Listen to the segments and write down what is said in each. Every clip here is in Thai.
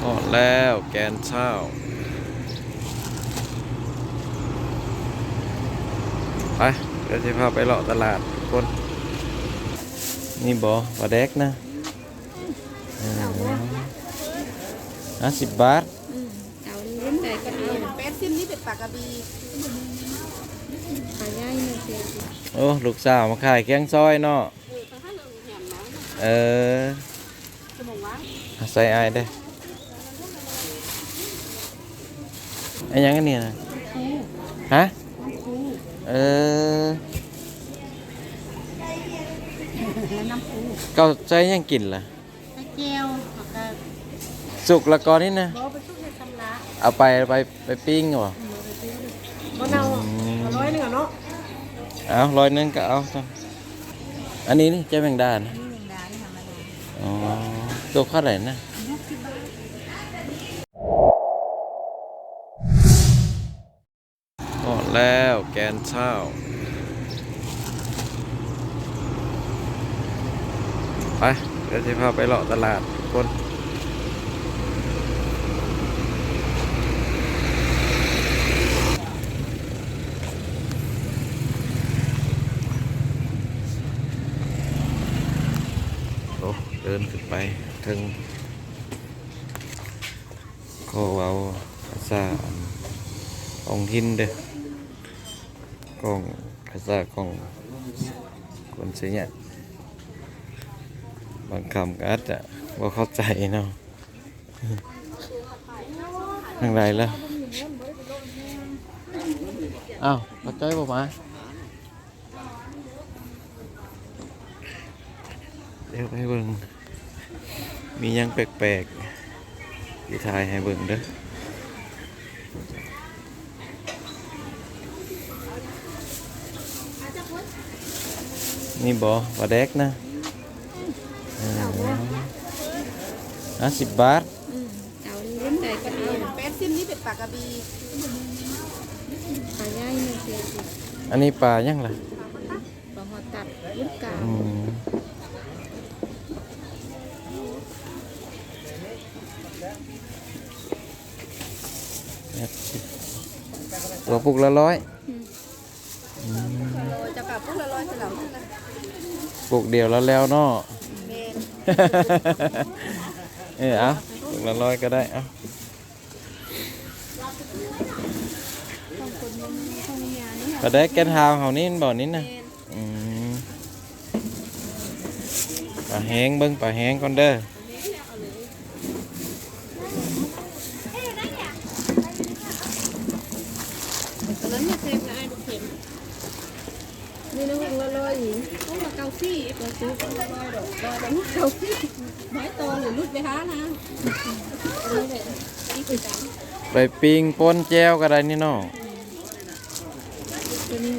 หมดแล้วแกนเช้าไปเดี๋ยวจะพาไปเลาะตลาดทุกคน นี่บอปลาแดกนะห้าสิบบาทอืมเอาเล่นใจก็เอาเป็ดซิมนี่เป็ดปากกระบีปลาย่ายหนึ่งเสียโอ้ลูกสาวมาขายแกงซอยเนาะเออถ้าเราแหมน้ำเออสมองว่าใส่ไอายได้ ไอ้ยังกันเนี่ยนะฮะเออน้ำปูเก้าใจยังกินล่ะไข่เจียวกับกระสุกละกอนี่นะโบไปชุบในตำราเอาไปไปไปปิ้งเหรอมะนาวอร่อยหนึ่งอะเนาะเอาร้อยหนึงก็เอาจ้ะอันนี้นี่เจ๊แมงดานะนี่หนึ่งดาที่ธรรมดาอ๋อตัวเท่าไหร่นะ แล้วแกนเช้าไปเดี๋ยวจะพาไปเลาะตลาดทุกคนโอ้เดินขึ้นไปถึงโคเวาภาษาองหินเด้อ ของภาษาของคนเสียเนี่ยบางคำก็อาจจะว่าเข้าใจเนาะ ทางไรแล้วอ้าวมาจ้อยบ่มาเดี๋ยวให้เบิ่งมีหยังแปลกๆที่ทายให้เบิ่ง เด้อนี่บอปลาแดกนะห้าสิบบาทอืมเอาเล่นใจก็เอาเป็ดซิมนี่เป็ดปากกระบีปลาย่ายหนึ่งเสียอันนี้ปลายังล่ะปลาหัวตัดลูกกาอืมตัวปุกละร้อย โรยจะกับพวกละร้อยจะเหล่านั่นนะ ปุกเดียวแล้วแล้วเนาะเมนเออเอาปุกละร้อยก็ได้เอาต้องคนยังต้องยานี่ปลาได้แกนทาวเขานี่บ่อนี้นะอืมปลาแห้งเบิ้งปลาแห้งก่อนเด้อ ตอนนั้นเนี่ยเค็มนะไอ้ลูกเค็มนี่น้องละลอยอยู่พวกละเกาซี่ตัวซื้อพวกละลอยดอกลอยแล้วเกาซี่ไม้ตอนหรือลุดไปหานะนี่แหละนี่คือจัง ไปปิ้งป่นแจ้วก็ได้นี่เนาะตัวนี้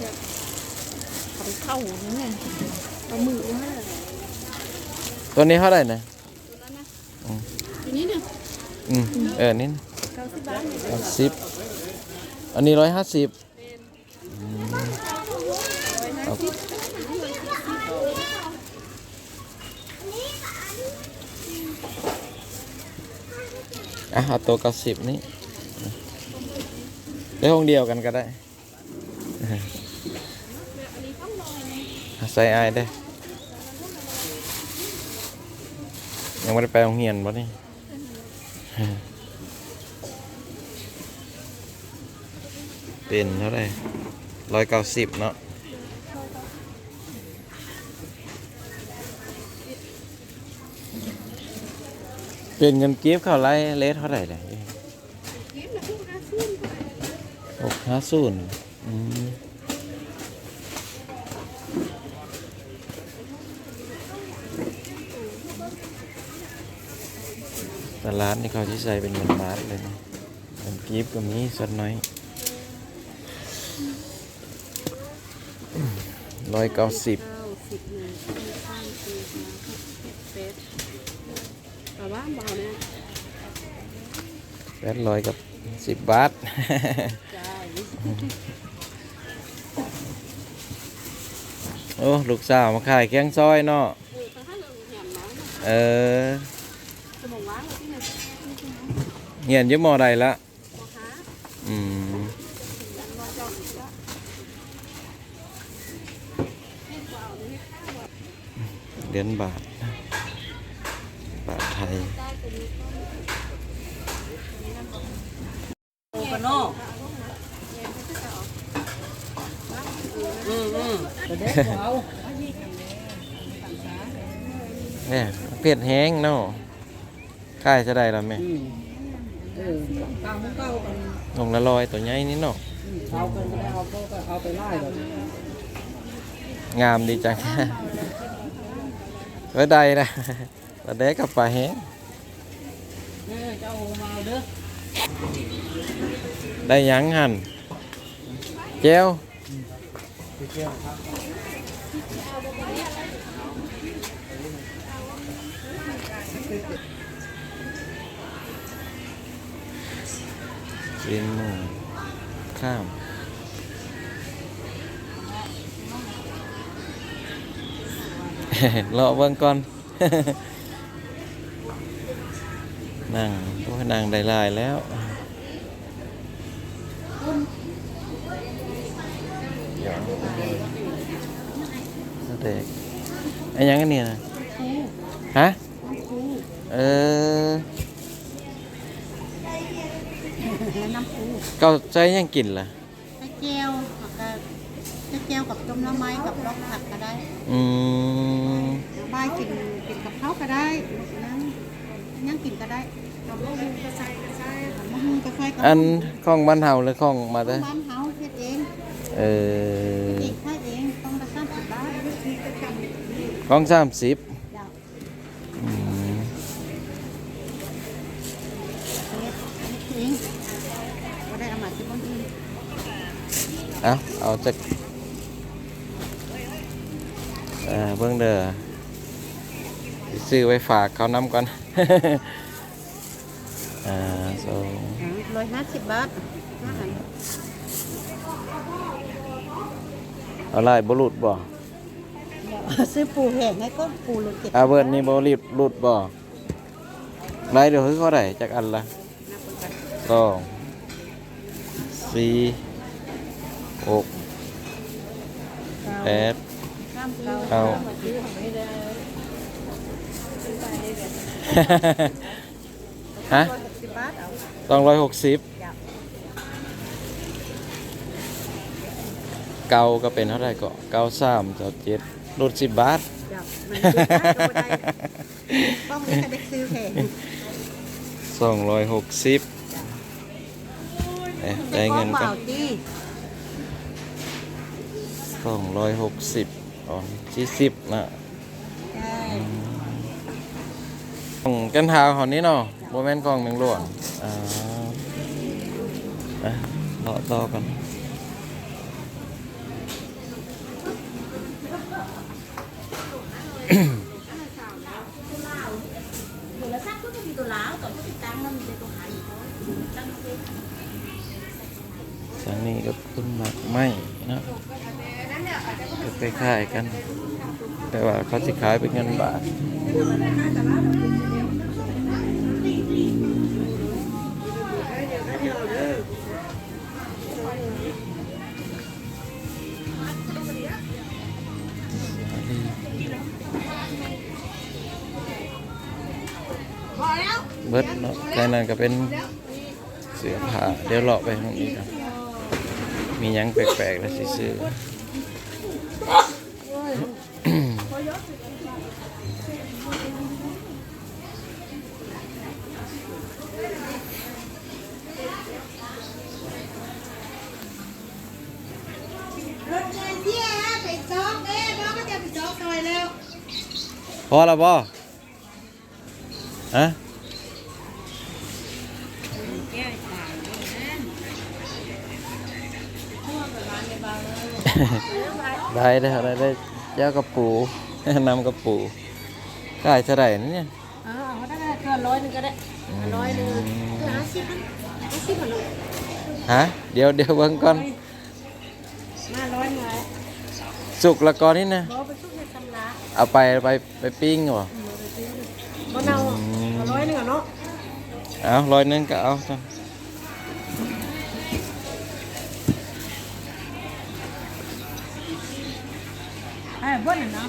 จะเอาไปเข้าอย่างเงี้ยเอามือมาตัวนี้เท่าไหร่นะทีนี้เนี่ยอืมเออนี่นะเก้าสิบบาทเนี่ยร้อยสิบอันนี้ร้อยห้าสิบ อะเอาตัวเก้าสิบนี่ได้ห้องเดียวกันก็ได้ใส่ไอายได้ ยังไม่ได้ไปโรงเรียนบ่นี่เป็นเท่าไหร่ร้อยเก้าสิบเนาะ เป็นเงินกิฟต์เขาไล่เลทเท่าไหร่เลยหกห้าศูนย์อืมแต่ร้านนี่เขาที่ใส่เป็นเงินบาทเลยนะเงินกิฟต์ก็มีสักหน้อยร้อยเก้าสิบ เก้าสิบหนึ่งสองสามสี่ห้าหกเจ็ดแปดแต่ว่าเบาเนี่ย แปด ร้อยกับสิบบาทจ้าโอ้ลูกสาวมาขายแกงซอยเนาะเออถ้าเราแหมน้ำเออสมองวว้างที่หนึ่งเงียนอยี่หมอใดละบ่ค้าอืมบ่เจ้าอีกแล้วเหรียญบาท บาทไทย โอกันเนาะอืมอืมแต่ เด็กบ่เอาเนี่ยเผ็ดแห้งเนาะค่ายจะได้ละแม่อืมเออเก้าเก้ากันลงละลอยตัวใหญ่นี่เนาะเอากันก็ได้เอาก็เอาไปไล่แบบงามดีจังไว้ได้นะปลาแดกกับปลาแห้งเออเจ้ามาเอาเด้อได้หยังหันแจ้ว กินหมูข้ามรอเบิ่งก่อน นั่งโอ้นั่งได้ลายแล้ว เดี๋ยวเด็กไอ้ยังกันเนี่ยนะฮะ เออน้ำปูเก้าใจยังกินล่ะไข่เจียวกับไข่เจียวกับต้มน้ำไม้กับลอกผักก็ได้อืมบ้านกินกินกับข้าวก็ได้นั่งนั่งกินก็ได้กับมะฮุงกระไซกระไซกับมะฮุงกระไซกับอันข้องบ้านเฮาหรือข้องมาเด้บ้านเฮาเฮ็ดเองเออเองต้องละสามสิบบาทข้องสามสิบ เดี๋ยว อืม เฮ็ดเองก็ได้เอามาที่บ้านอื่น เอาเอาจากเออเบิ่งเด้อสิซื้อไว้ฝากเขานำก่อนอ่าสองร้อยห้าสิบบาทห้าอันเอาลายบรุษบ่เดี๋ยวซื้อปูแห้งให้ก็ปูโลเจ็ดอาเบิร์ดนี่บริษรุดบ่ลายเดี๋ยวคือเขาได้จากอันละสองสี่ หกแปดข้ามเก่าเอาฮะสิบบาทเอาสองร้อยหกสิบเกาก็เป็นเท่าไหร่ก็เกาสามเก้าเจ็ดรุดสิบบาทเดี๋ยวมันสิบบาทก็บ่ได้ต้องมีแต่ไปซื้อแห้งสองร้อยหกสิบเอ๊ะได้เงินเปกัล่านที่ สองร้อยหกสิบอ๋อสี่สิบนะใช่ของกันทาวของนี้เนาะโมเมนต์กล่องหนึ่งหลวงอ่าอะเลาะต่อกัน ทางนี้ก็ต้นหมากไม้เนาะก็ คล้ายๆกัน แต่ว่าเขาสิขายเป็นเงินบาทเบิดเนาะแค่นั้นก็เป็นเสือผ้าเดี๋ยวเลาะไปทางนี้กันมียังแปลกๆแล้วสิซื้อ รถเงินเที่ยฮะไปจอกเอ้พ่อก็จะไปจอกหน่อยแล้ว พอแล้วบ่ฮะได้ได้ได้ได้เจ้ากระปูนำกระปูขายเท่าไหร่นะเนี่ยอ๋อเอาได้เกินร้อยหนึงก็ได้ร้อยหนึงห้าสิบห้าสิบมันฮะเดี๋ยวเดี๋ยวเบิ่งก่อนมาร้อยหนึงเลยสุกละก่อนนี่นะ เอาไปไปไปปิ้งบ่มะนาวเอาร้อยหหนึงอะเนาะเอาร้อยหนึงก็เอาจ้ะเอ้ยบ่นน่ะเนาะ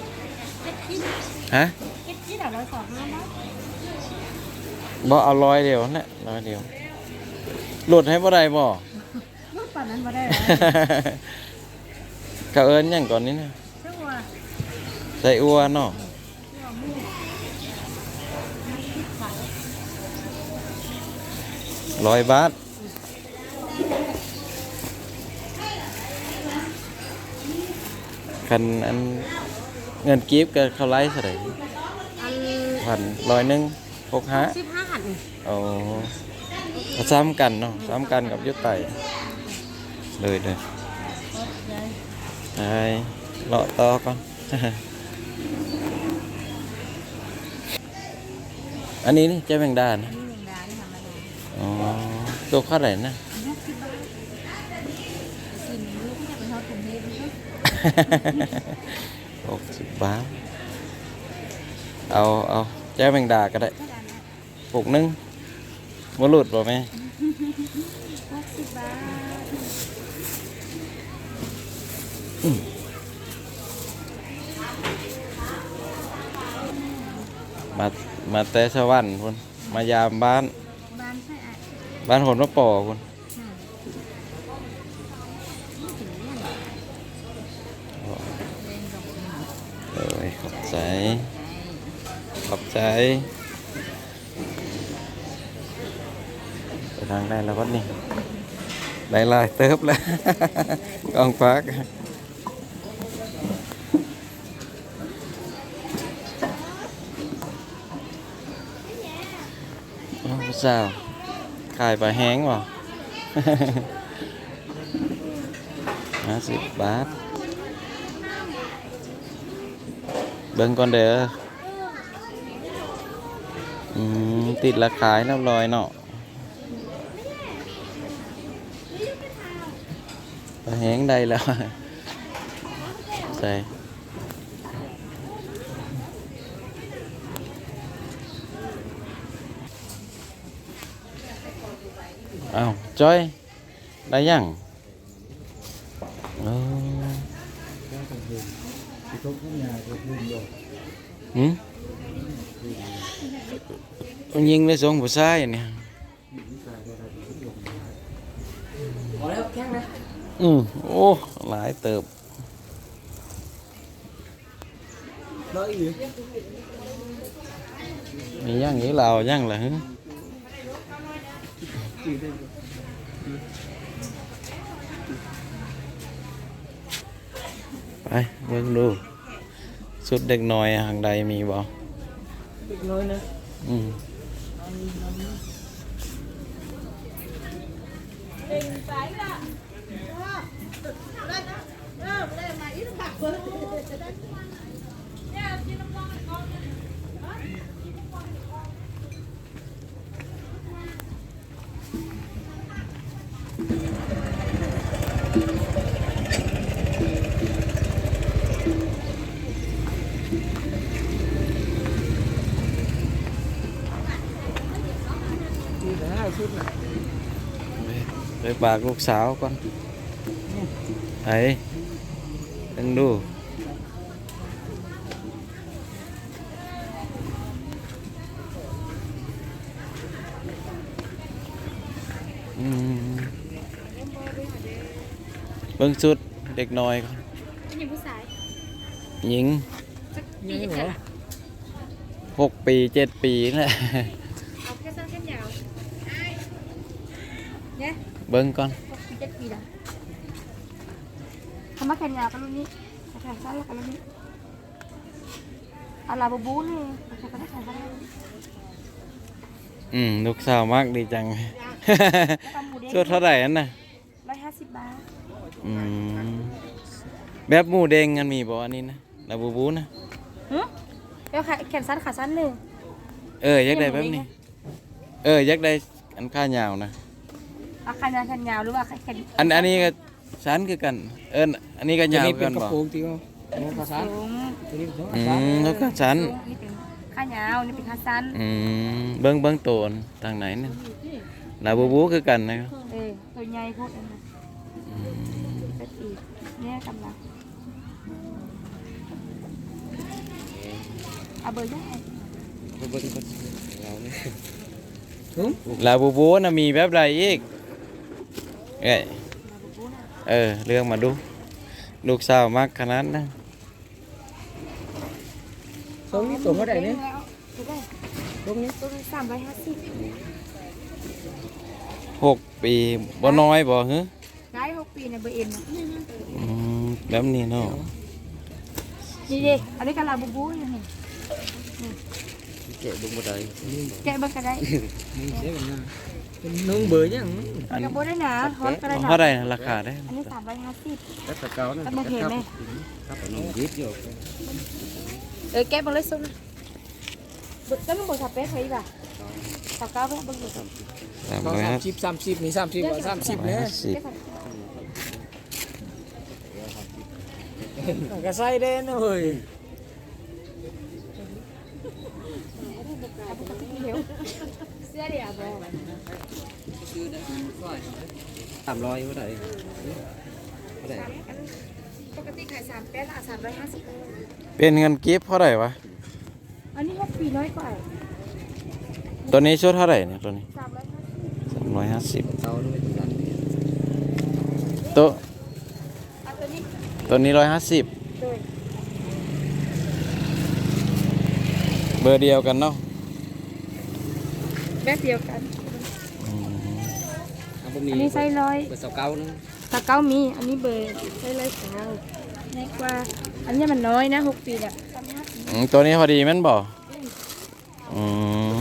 ฮะคิดคิดเอาร้อยสองห้าเนาะบ่เอาร้อยเดียวนะร้อยเดียวหลุดให้บ่ได้บ่ลูกป่านนั้นบ่ได้เหรอเขาเอิ้นหยังก่อนนี้นะเชื่อว่า ใส่อัวเนาะร้อยบาทคันอันเงินกิฟต์ก็เขาไล่เท่าไหร่ อันพันร้อยหนึ่งหกห้าสิบห้าหันโอ้ก็ซ้ำกันเนาะซ้ำกันกับยุทธไตเลยเลยไปเลาะต่อก่อนอันนี้นี่เจ๊แมงดานะนี่แมงดานี่ธรรมดาอ๋อตัวเท่าไหร่นะลูกคิดว่ากินลูกที่จะไปทอดกรุงเทพนี่ก็หกสิบบาท เอาเอาเจ๊แมงดาก็ได้เท่านั้นนะปลูกหนึงมหลุดบ่แม่หกสิบบาทมา มาแต่สวรรค์พุ่นมายามบ้าน บ้านใช่อะบ้านหนว่าป่อพุ่นอืมนี่ถึงเนี่ยเหรอเองดอกหนาเอ้ยขอบใจ ขอบใจไปทางได้แล้ววัดนี่ได้ลายเติบแล้ว กองฟัก โอ้ผู้สาวขายปลาแห้งบ่ห้าสิบบาทเบิ่งก่อนเด้ออืมติดราคาเรียบร้อยเนาะปลาแห้งได้แล้วใส่ อ้าวจ้อยได้ยังเออหืมมันยิงเลยสองผู้ชายเนี่ยพอแล้วแข้งนะอืมโอ้หลายเติบร้อยอยู่มีย่างนี้เราย่างเหรอฮะ ไปเบิ่งดูสุดเด็กน้อยทางใดมีบ่เล็กน้อยนะอืมไไปปากลูกสาวก่อนไอ้ตั้งดูอืมเบิ่งสุดเด็กน้อยก่อนนี่ผู้ชายหญิงปีเจ็ดหกปีเจ็ดปีนั่นแหละ เอาแค่สั้นแค่ยาว เบิ่งก่อนหกปีเจ็ดปีละทำมาแขนยาวกันรุ่นนี้แขนสั้นแล้วกันรุ่นนี้อาลาบูบูนี่แขนก็ได้แขนสั้อืมลูกสาวมากดีจังแล้วก็หมูเด้งสุดเท่าไหร่อันน่ะร้อยห้าสิบบาทอืมแบบหมูเด้งกันมีบ่อันนี้นะลาบูบูนะหือเดี๋ยวแขนสั้นขาสั้นหนึ่งเออยากได้แบบนี้ เออยากได้อันข้ายาวนะ อาแขนยาวแขนยาวหรือว่าแขนอันอันนี้ก็ชั้นคือกัน เอิ้นอันนี้ก็ตัวยาวนี้เป็กันนกระบ่โปรงที่เขาเขาภาษาสูงตัวนี้เขาอืภาษามแล้วก็ชั้นนี่เป็นขข้ายาวนี่เป็นขาสั้นอืมเบิ้งเบิ้งโตนทางไหนเนี่ยลาบูบูคือกันนะครับเออตัวใหญ่โพดอันนั้นอืมเป็นอีกเนี่ยกำลังเอาเบอร์ยังไงลาบูบูน่ะมีแบบไรอีก เอ้ยเออเรื่องมาดู ลูกสาวมากขนาดนั้นตรงนี้ตัวเท่าไหร่เนี่ยตัวได้ตรงนี้ตัวนี้สามร้อยห้าสิบหกปีบ่น้อยบ่ฮึได้หกปีในเบอร์เอ็นนะอืมแบบนี้เนาะนี่ดิอันนี้กะลาบูบูยังไงเจ๊บุ้งบ่ได้แกะเบอร์ก็ได้ นี่เจ๊กันนะเป็นน้องเบอร์ยังอันกระโบได้นะฮอนก็ได้นะเท่าไหร่นะราคาได้ อันนี้สามร้อยห้าสิบแล้วตะเกานะแล้วมึงเห็นไหมครับน้องยิดอยู่เออแกะเบอร์เลยสุดบึกก็ต้องเบอร์สเปซไว้ป่ะสาวเก้าเบอร์เบอร์สามสองร้อยสามห้าสิบสามสิบนี่สามสิบว่าสามสิบเนี่ยสิบก็ใส่ได้นะเฮ้ย เสื้อเดียวบอสามร้อยเท่าไหร่เท่าไหร่ปกติขายสามแปดละสามร้อยห้าสิบเป็นเงินกิฟต์เท่าไหร่วะ อันนี้หกปีน้อยกว่าตัวนี้ชุดเท่าไหร่เนี่ยตัวนี้สามร้อยห้าสิบสามร้อยห้าสิบเกาด้วยกันตัวเอาตัวนี้ตัวนี้ร้อยห้าสิบโดยเบอร์เดียวกันเนาะ แบบเดียวกันอืมอันนี้ไส้ร้อยเบอร์สองเก้านึงตาเก้ามีอันนี้เบอร์ไส้ร้อยสาวนี่กว่า อันนี้มันน้อยนะหกปีเนี่ยอืมตัวนี้พอดีแม่นบ่อืม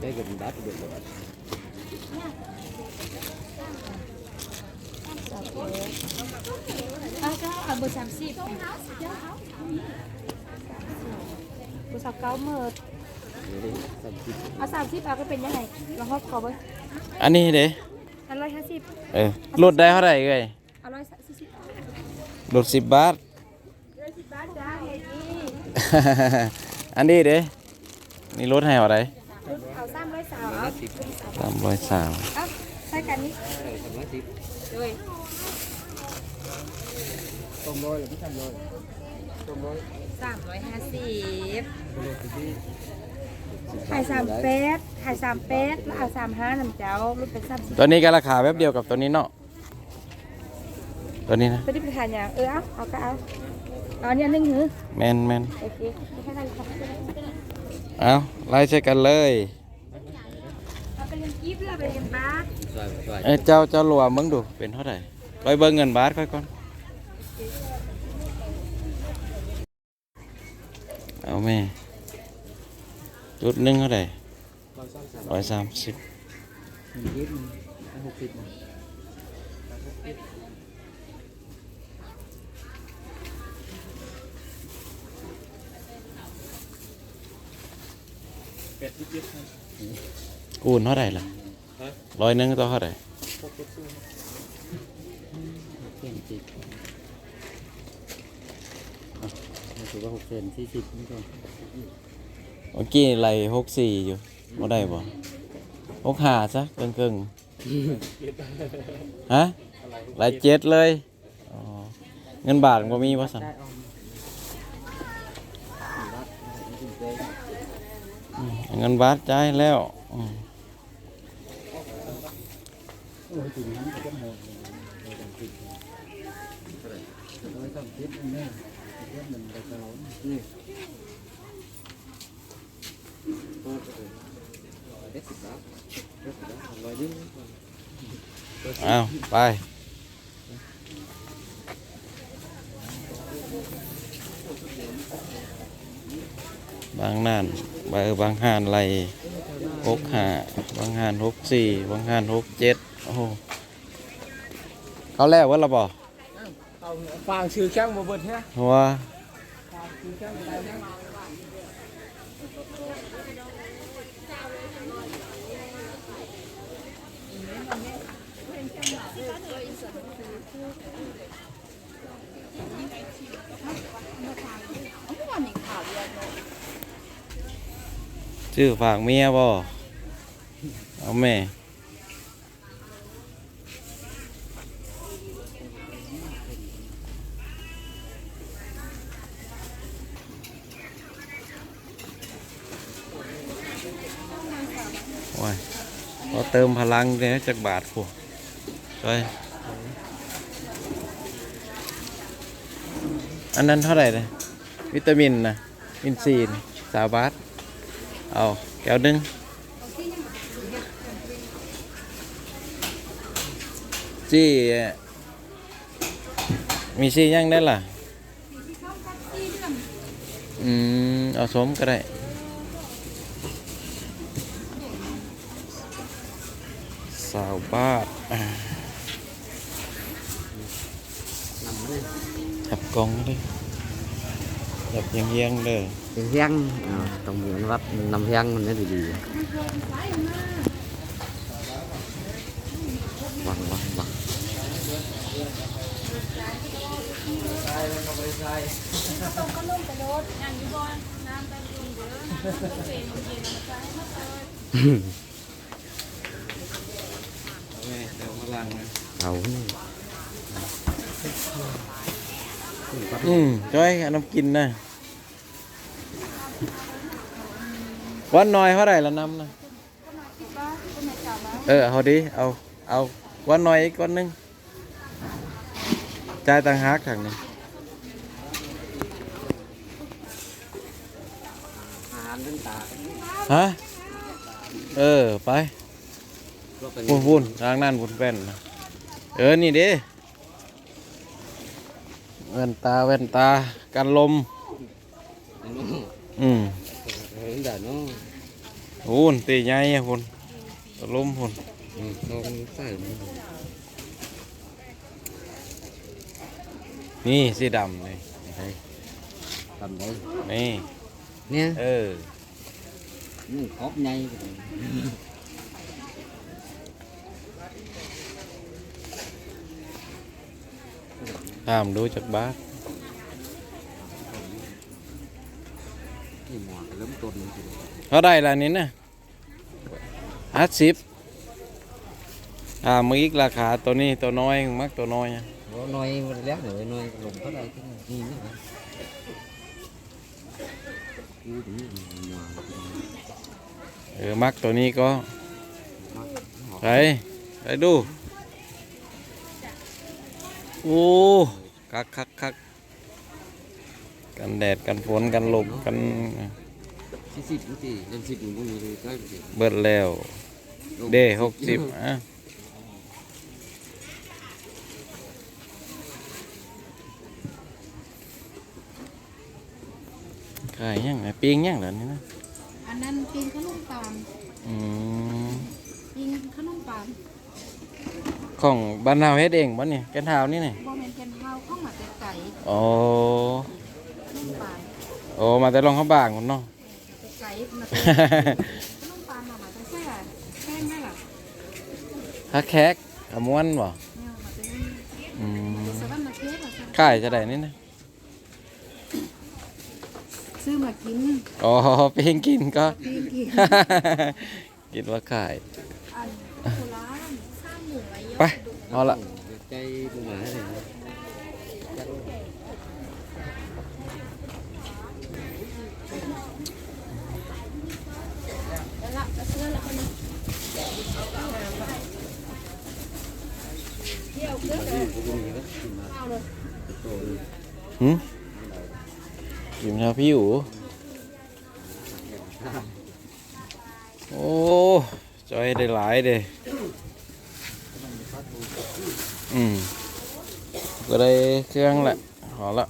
ได้กับดับเดือดเอา ก็เอาเบอร์สามสิบเบอร์สามเก้าเมื่อสามสิบเอาสามสิบเอาก็เป็นยังไงลองฮอบขอเบอร์อันนี้เด้อันร้อยห้าสิบเออลดได้เท่าไหร่เอ้ยเอาร้อยสี่สิบลดสิบบาทร้อยสิบบาทจ้าเฮ้ยนี่อันนี้เด้นี่ลดให้เท่าไหร่เอาสามร้อยสาวเอาสามร้อยสามเอาใส่กันนี้สามร้อยสิบเลยส องร้อยหรือไม่สามร้อยสองร้อยสามร้อยห้าสิบสองร้อยสิบขายสามแปดขายสามแปดแล้วเอาสามห้าน้ำเจ้าลดเป็นสามสิบตัวนี้ก็ราคาแบบเดียวกับตัวนี้เนาะตัวนี้นะตัวที่เป็นขายอย่างเออเอาเอาก็เอาเอาอันนี้อันหนึ่งหือแมนแมนโอเคไม่ใช่อะไรค่ะเอาไล่ใช้กันเลยเอาไปเรียนกิฟต์แล้วไปเรียนบาสสวยสวยเอ้ยเจ้าเจ้าหลวมมึงดูเป็นเท่าไหร่ไปเบิ่งเงินบาทค่อยก่อน เอาแม่จุดหนึ่งเท่าไหร่ร้อยสามสิบยิดหกสิบคูณเท่าไหร่ล่ะร้อยหนึ่งต่อเท่าไหร่เจ็ดสิบ ถือว่าหกเซนสี่สิบนี่ก่อนเมื่อกี้ไหลหกสี่อยู่บ่ได้บ่หกห้าซะเกินเกินๆฮะไหลเจ็ดเลยอ๋อเงินบาทบ่มีบ่สั่นได้ออมรัดจริงเลยอืมเงินบาทจ่ายแล้วอืมโอ้ามสิบนี่เอาไปบางนั่นบางบางหานไหลหกห้าบางหานหกสี่บางหานหกเจ็ดโอ้เขาแล้วว่าเราบ อกฟังชื่อแข้งมาเบิ โอ้ยพอเติมพลังเนี่ยจากบาทผู้ไปอันนั้นเท่าไหร่เลยวิตามินนะวินซีนสาวบาทเอาแก้วหนึงจี้มีซียังได้ล่ะ อืม เอาสมก็ได้ สาวบาทอ่าจับกองเลยจับเยียงๆเลยเป็นเพียงอ่าต้องเหมือนวัดนำเพียงมันได้ดีๆวังวังวังแม่เติมพลังนะ เอานี่ อืมจ้อยเอาน้ำกินนะวันน้อยเท่าไหร่ละน้ำนะเออเอาดิเอาเอาวันน้อยอีกวันหนึงจ่ายต่างหากทางนี้อาหารเป็นตาฮะเออไปพุ่นพุ่นทางนั้นพุ่นแว่นนะเออนี่เด้ แว่นตาแว่นตากันลม อืมดนหุ่นตีใหญ่หุ่นลมหุ่นลมใส่นี่สีดำเลยดำเลยนี่เนี่ยเออนี่ครบใหญ่ 3 đối chất bác ở đây là nến nè. Hát ship อ่ามึงอีกราคาตัวนี้ตัวน้อยมักตัวน้อยอ่ะ nói lẽ nữa nói lùng hết đây cái gì nữa Ừ, cứ để ngoài เออมักตัวนี้ก็ đấy đấy đu. โอ้คักคักคักกันแดดกันฝนกันลมกันสิสิบนี่สิยังสิบอยู่พวกนี้เลยใช่สิเบิดแล้วเด้หกสิบอะขายยังไงปิ้งยังเหรอนี่นะอันนั้นกินขนมปังอืมกินขนมปัง ของบ้านเฮาเฮ็ดเองบ่นี่แกนเท้านี่นี่บ่แม่นเป็นเฮาข้องมาแต่ไก่โอ้ขนมปังโอ้มาแต่ลองเขาบางคนเนาะแต่ไก่มาแต่ขนมปังมาแต่แค่แค่นั่นล่ะฮักแขกขม้วนบ่เนี่ยมาแต่นี่อืมสวรรค์มาเทศอะขายจะได้นี่นะซื้อมากิน อ๋อเพียงกินก็ กินกินกินว่าขาย อันโคราชข้ามหมู ไว้เยอะไปเอาละใจหมาเลยนะแล้วละจะซื้อยวเพื่นเลยกูมีก็กินมาเอาเลยโตเลยหืมกินพี่อยู่โอ้จอยได้หลายเด้ อืมก็ได้เครื่องแหละขอละ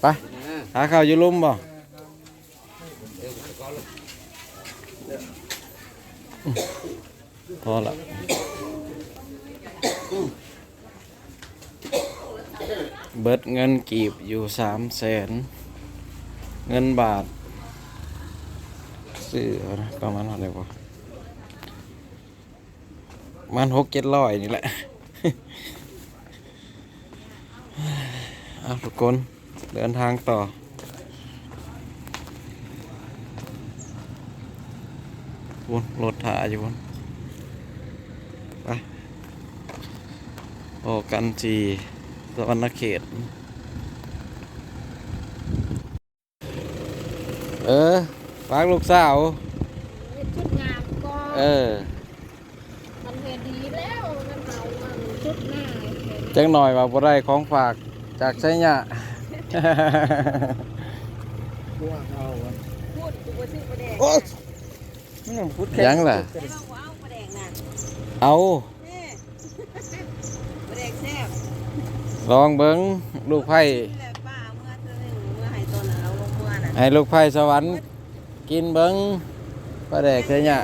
ไปหาข้าวอยู่ลุ่มบ่พอละเบิดเงินกีบอยู่สามแสนเงินบาท ซื้อนะประมาณเท่าไรวะมันหกเจ็ดร้อยนี่แหละอาทุกคนเดินทางต่อ วนรถถ่ายอยู่วนไปโอ้กันจีสวรรณเขต เออ ฝากลูกสาวชุดงามก็เออ มันเห็นดีแล้วมันเอามันชุดหน้าเห็นจังหน่อยว่าบ่ได้ของฝากจากไสยะ พวกเอาวันพูดกูว่าซื้อประแดงโอ้ยังล่ะไม่ต้องเอาประแดงน่ะเอานี่ประแดงแซ่บลองเบิ้งลูกไผ่นี่แหละป้าเมื่อเธอหนึ่งเมื่อให้ตอนนั้นเอาลงเมื่อน่ะให้ลูกไผ่สวรรค์ กินเบิ้งปลาแดกเลยเนี่ย